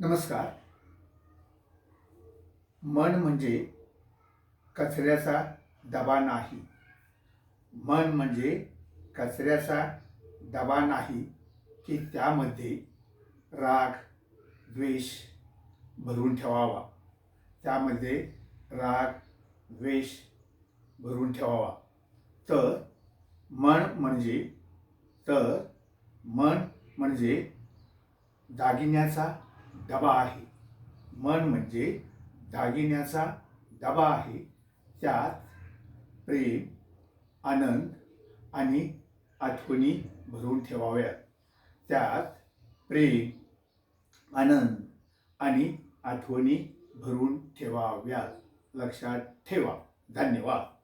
नमस्कार. मन म्हणजे कचऱ्याचा दबा नाही. मन म्हणजे कचऱ्याचा दबा नाही की त्यामध्ये राग द्वेष भरून ठेवावा. त्यामध्ये राग द्वेष भरून ठेवावा. तर मन म्हणजे तर मन म्हणजे दागिन्याचा डबा आहे. मन म्हणजे दागिन्याचा डबा आहे. त्यात प्रेम आनंद आणि आठवणी भरून ठेवाव्यात. त्यात प्रेम आनंद आणि आठवणी भरून ठेवाव्यात. लक्षात ठेवा. धन्यवाद.